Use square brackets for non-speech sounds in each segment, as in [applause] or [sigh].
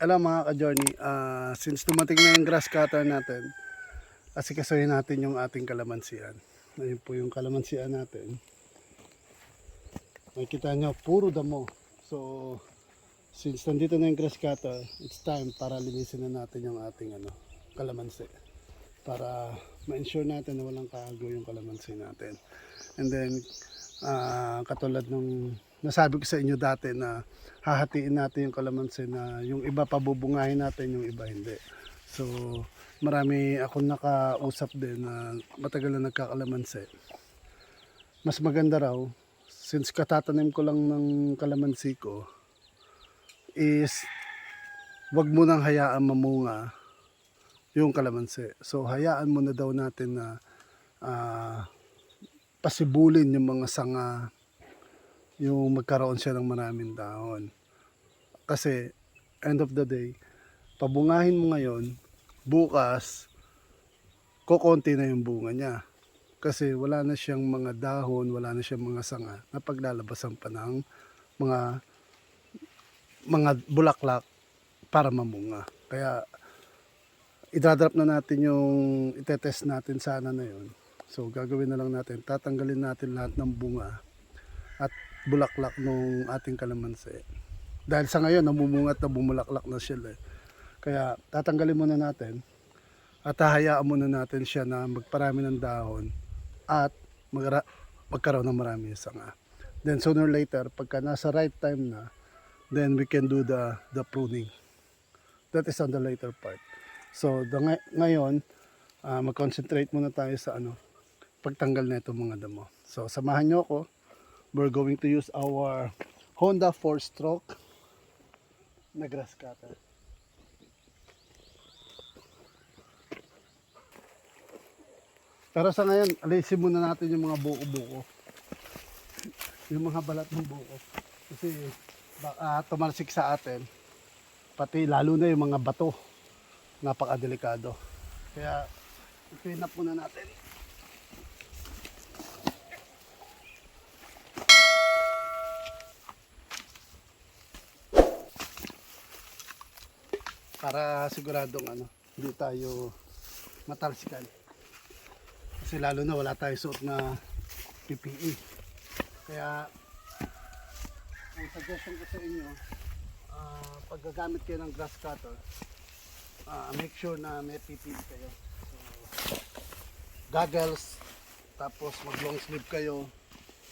alam mga ka-journey, ah, since dumating na yung grass cutter natin, asikasuhin natin yung ating kalamansian. Ayun po yung kalamansian natin. Makikita nyo, puro damo. So, since nandito na yung grass cutter, it's time para linisin na natin yung ating ano, kalamansi. Para ma-ensure natin na walang kago yung kalamansi natin. And then, ah, katulad nung nasabi ko sa inyo dati na hahatiin natin yung kalamansi na yung iba pabubungahin natin, yung iba hindi. So, marami akong nakausap din na matagal na nagkakalamansi. Mas maganda raw, since katatanim ko lang ng kalamansi ko, is wag mo nang hayaan mamunga yung kalamansi. So, hayaan mo na daw natin na ah, pasibulin yung mga sanga yung magkaroon siya ng maraming dahon. Kasi, end of the day, pabungahin mo ngayon, bukas, kokonti na yung bunga niya. Kasi wala na siyang mga dahon, wala na siyang mga sanga na paglalabasan pa ng mga mga bulaklak para mamunga. Kaya idadrop na natin yung itetest natin sana na yun. So gagawin na lang natin, tatanggalin natin lahat ng bunga at bulaklak ng ating kalamansi. Dahil sa ngayon, namumunga at nabumulaklak na siya. Eh. Kaya tatanggalin muna natin at hahayaan muna natin siya na magparami ng dahon at magra- magkaroon ng marami sanga. Then sooner or later, pagka nasa right time na, then we can do the, the pruning. That is on the later part. So the, ngay- ngayon, ah, mag-concentrate muna tayo sa ano, pagtanggal na itong mga damo. So samahan nyo ako. We're going to use our Honda 4-stroke na grass cutter. Pero sa ngayon, alisin muna natin yung mga buko-buko. Yung mga balat ng buko. Kasi baka tumalsik sa atin. Pati lalo na yung mga bato. Napakadelikado. Kaya, i-clean up muna natin. Para siguradong ano, hindi tayo matalsikan. Kasi lalo na wala tayo suot na PPE. Kaya, ang suggestion ko sa inyo, ah, pag gagamit kayo ng grass cutter, ah, make sure na may PPE kayo. So, goggles, tapos mag long sleeve kayo.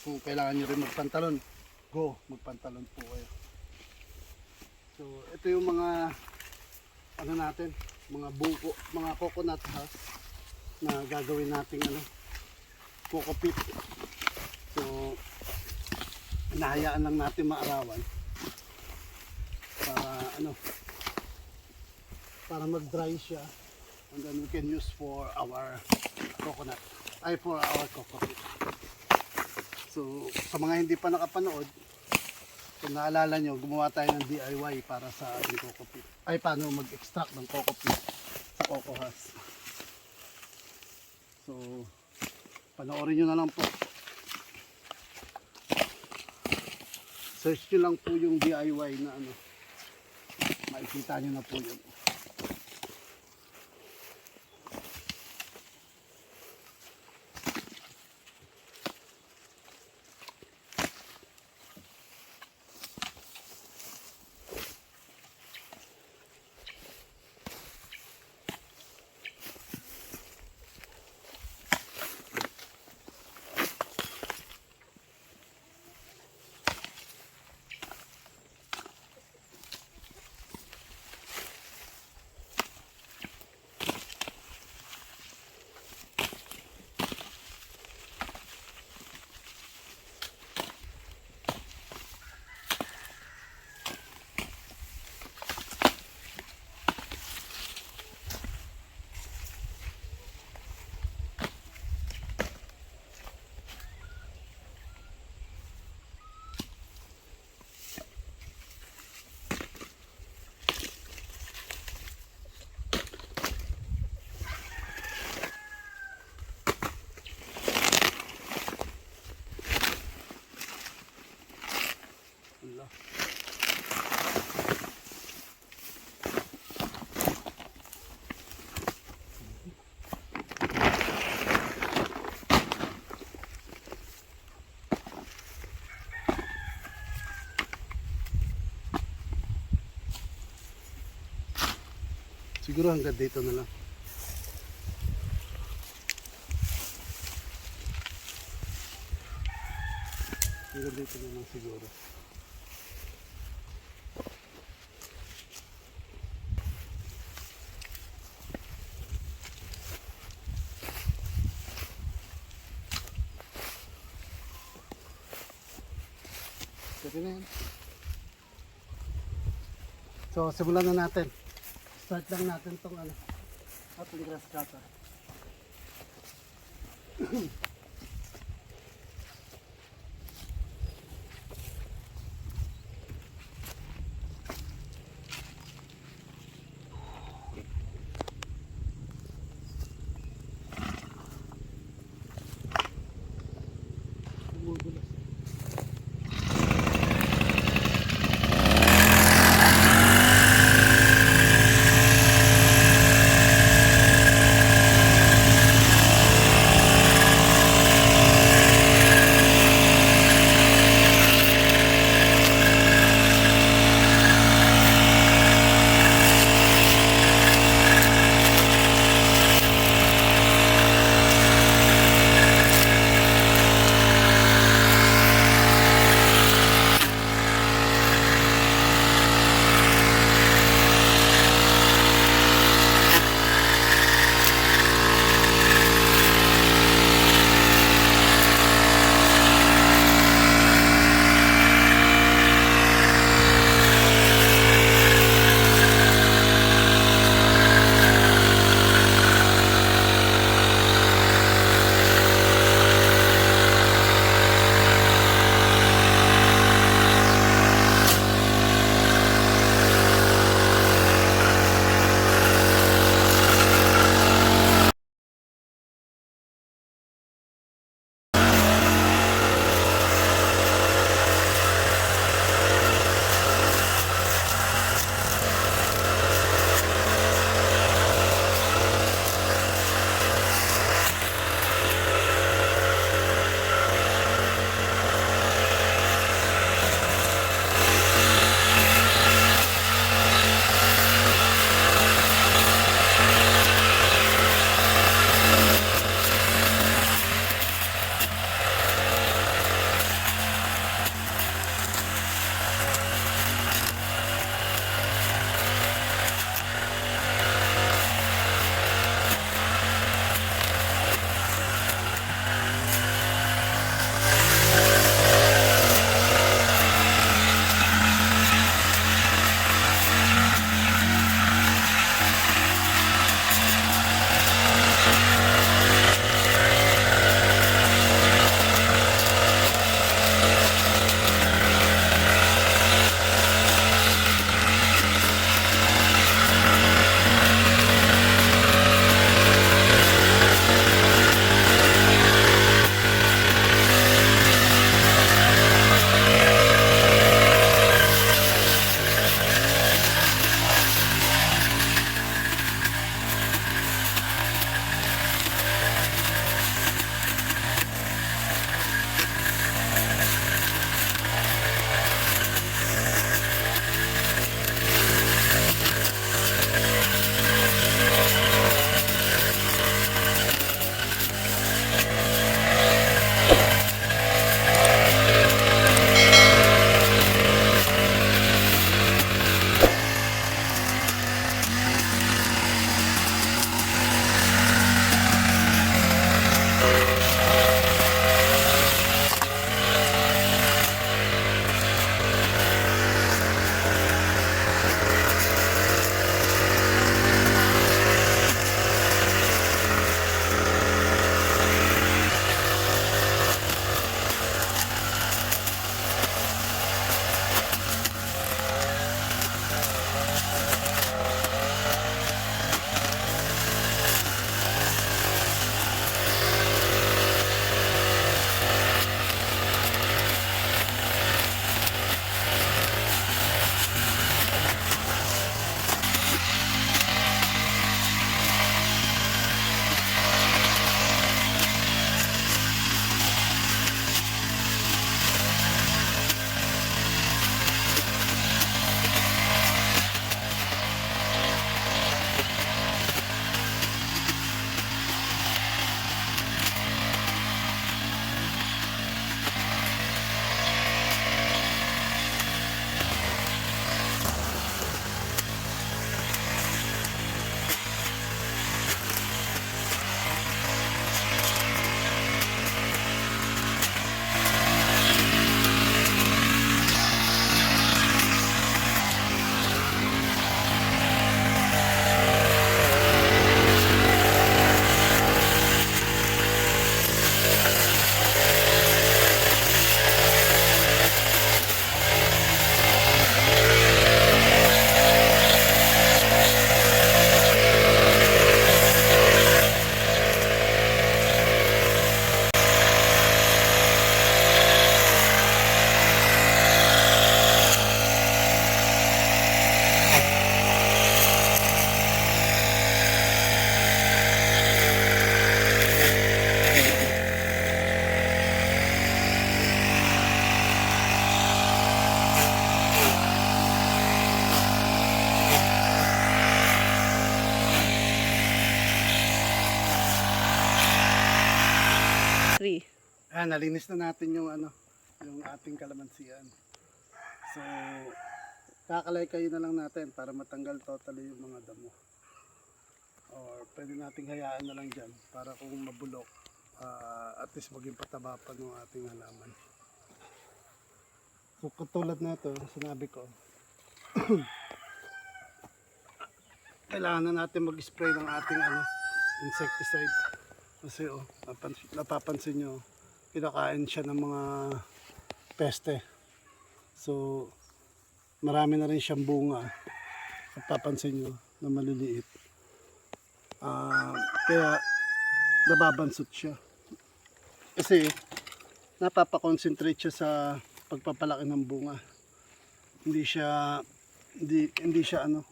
Kung kailangan nyo rin magpantalon, go, magpantalon po kayo. So, ito yung mga ano natin, mga buko, mga coconut husk na gagawin nating ano, coco pit. So, inahayaan lang natin maarawan para ano, para mag-dry siya and then we can use for our coconut, ay for our coco pit. So, sa mga hindi pa nakapanood, kung naalala nyo, gumawa tayo ng DIY para sa ating coco. Ay, paano mag-extract ng coco sa coco husk. So, panoorin nyo na lang po. Search nyo lang po yung DIY na ano. Makikita nyo na po yun. Siguro hanggang dito na lang. Hanggang dito na lang siguro. So, simulan na natin. Start lang natin tong ano, ating grass cutter. [clears throat] Ah, nalinis na natin yung ano, yung ating kalamansian. So, kakalay kayo na lang natin para matanggal totally yung mga damo. Or pwede nating hayaan na lang dyan para kung mabulok, ah, at least maging pataba pa ng ating halaman. So, katulad na ito, sinabi ko, [clears throat] kailangan na natin mag-spray ng ating ano, insecticide. Kasi oh, napansin, napapansin nyo, kinakain siya ng mga peste. So, marami na rin siyang bunga. Napapansin nyo na maliliit. Ah, kaya, nababansot siya. Kasi, napapakonsentrate siya sa pagpapalaki ng bunga. Hindi siya, hindi, hindi siya ano,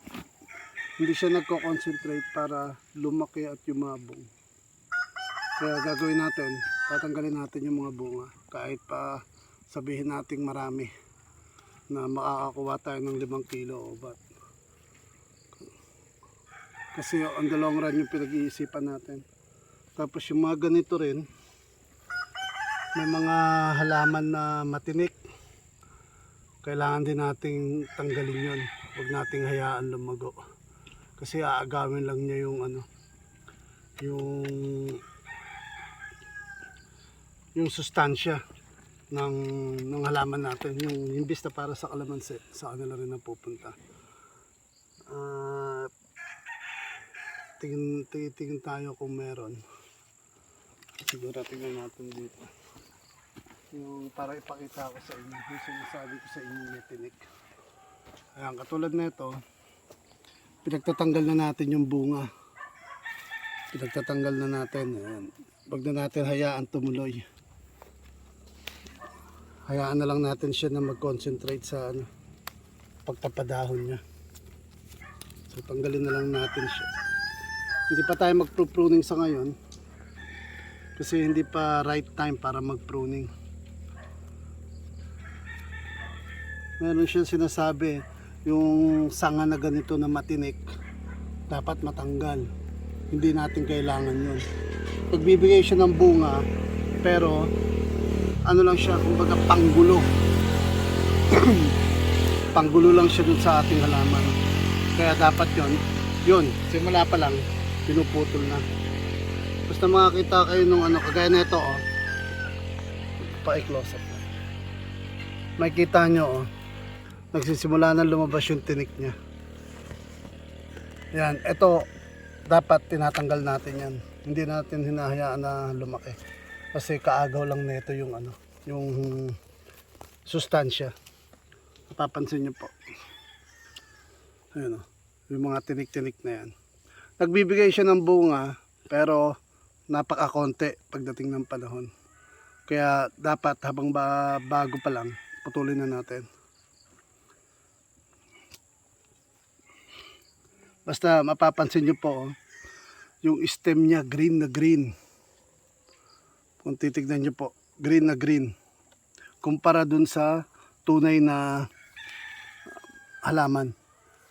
hindi siya nagko-concentrate para lumaki at yumabong. Kaya gagawin natin, tatanggalin natin yung mga bunga. Kahit pa sabihin nating marami na makakakuha tayo ng limang kilo o ba't. Kasi on the long run yung pinag-iisipan natin. Tapos yung mga ganito rin, may mga halaman na matinik. Kailangan din nating tanggalin yun. Huwag nating hayaan lumago. Kasi aagawin lang niya yung ano, yung yung sustansya ng ng halaman natin yung imbis na para sa kalamansi sa kanila rin napupunta Ah, tingin, tingin, tingin tayo kung meron. Siguro tingnan natin dito. Yung para ipakita ko sa inyo yung sinasabi ko sa inyo may tinik. Ayan katulad na ito pinagtatanggal na natin yung bunga. Pinagtatanggal na natin ayan. wag na natin hayaan tumuloy hayaan na lang natin siya na mag-concentrate sa ano, pagpapadahon niya. So tanggalin na lang natin siya. Hindi pa tayo mag-pruning sa ngayon kasi hindi pa right time para mag-pruning. Meron siya sinasabi yung sanga na ganito na matinik dapat matanggal. Hindi natin kailangan yun. Pagbibigay siya ng bunga pero ano lang siya, kumbaga panggulo. [clears throat] panggulo lang siya dun sa ating halaman. Kaya dapat yon yun, simula pa lang, pinuputol na. Basta makakita kayo nung ano, kagaya nito oh. Pa-close up na. Makikita nyo oh, nagsisimula na lumabas yung tinik niya. Yan, ito, dapat tinatanggal natin yan. Hindi natin hinahayaan na lumaki kasi kaagaw lang nito yung ano yung sustansya. Napapansin nyo po. Ayun o yung mga tinik-tinik na yan. Nagbibigay siya ng bunga pero napakakonti pagdating ng panahon. Kaya dapat habang ba, bago pa lang putulin na natin. Basta mapapansin nyo po oh, yung stem niya green na green kung titignan nyo po, green na green. Kumpara dun sa tunay na halaman.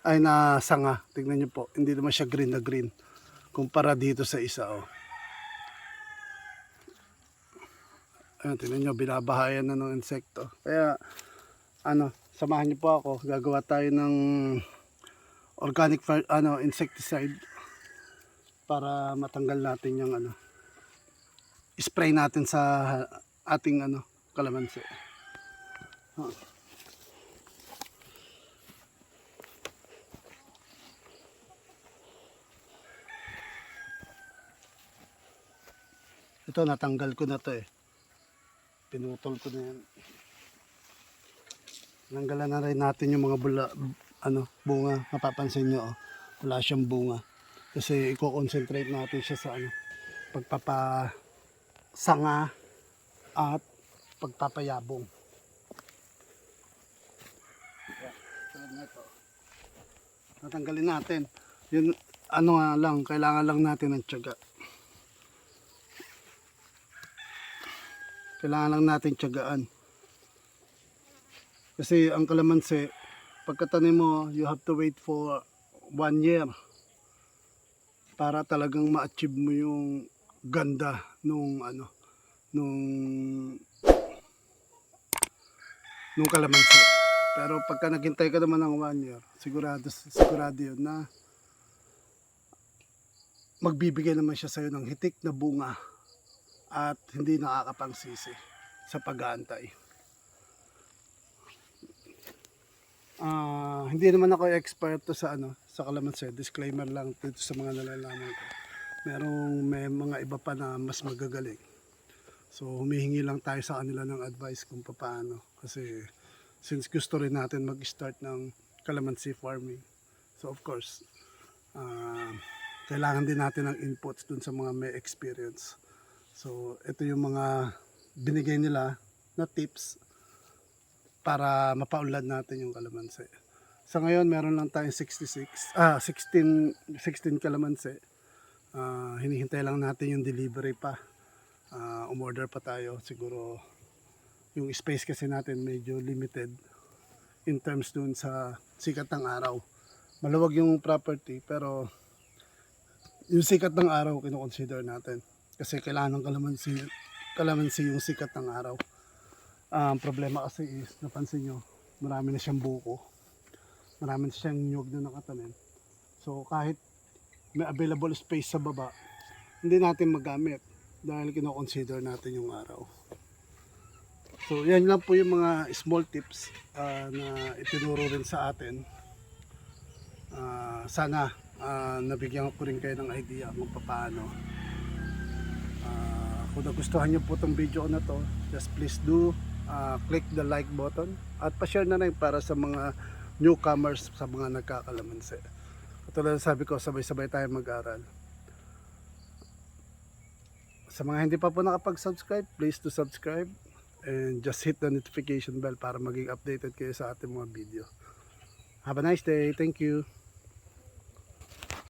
Ay na sanga. Tignan nyo po, hindi naman siya green na green. Kumpara dito sa isa. Oh. Ayun, tignan nyo, binabahayan na ng insekto. Kaya, ano, samahan nyo po ako. Gagawa tayo ng organic ano, insecticide para matanggal natin yung ano, spray natin sa ating ano kalamansi. Oh. Ito natanggal ko na to eh. Pinutol ko na yan. Nanggalan na rin natin yung mga bula, ano, bunga. Mapapansin nyo, oh. wala siyang bunga. Kasi i-concentrate natin siya sa ano, pagpapa sanga at pagpapayabong. Yeah, tulad nito. Natanggalin natin. Yun, ano nga lang, kailangan lang natin ng tiyaga. Kailangan lang natin tiyagaan. Kasi ang kalamansi, pagkatanim mo, you have to wait for one year para talagang ma-achieve mo yung ganda nung ano nung nung kalamansi. Pero pagka naghintay ka naman ng one year, sigurado, sigurado yun na magbibigay naman siya sa'yo ng hitik na bunga at hindi nakakapangsisi sa pag-aantay. Ah, hindi naman ako expert to sa ano, sa kalamansi. Disclaimer lang dito sa mga nalalaman ko. Merong may mga iba pa na mas magagaling. So humihingi lang tayo sa kanila ng advice kung paano kasi since gusto rin natin mag-start ng calamansi farming. So of course, ah, kailangan din natin ng inputs dun sa mga may experience. So ito yung mga binigay nila na tips para mapaunlad natin yung kalamansi. Sa ngayon, meron lang tayong 66, ah, 16, 16 kalamansi. Ah, hinihintay lang natin yung delivery pa. Ah, umorder pa tayo. Siguro, yung space kasi natin medyo limited in terms dun sa sikat ng araw. Maluwag yung property, pero yung sikat ng araw, kinoconsider natin. Kasi kailangan ng kalamansi, kalamansi yung sikat ng araw. Ang problema kasi is, napansin nyo, marami na siyang buko. Marami na siyang nyug na nakatanim. So kahit may available space sa baba, hindi natin magamit dahil kino-consider natin yung araw. So yan lang po yung mga small tips ah, na itinuro rin sa atin. Ah, sana ah, nabigyan ko rin kayo ng idea kung paano. Ah, kung nagustuhan nyo po itong video na to, just please do ah, click the like button at pa-share na rin para sa mga newcomers sa mga nagkakalamansi. Katulad sabi ko, sabay-sabay tayo mag-aral. Sa mga hindi pa po nakapag-subscribe, please to subscribe and just hit the notification bell para maging updated kayo sa ating mga video. Have a nice day. Thank you.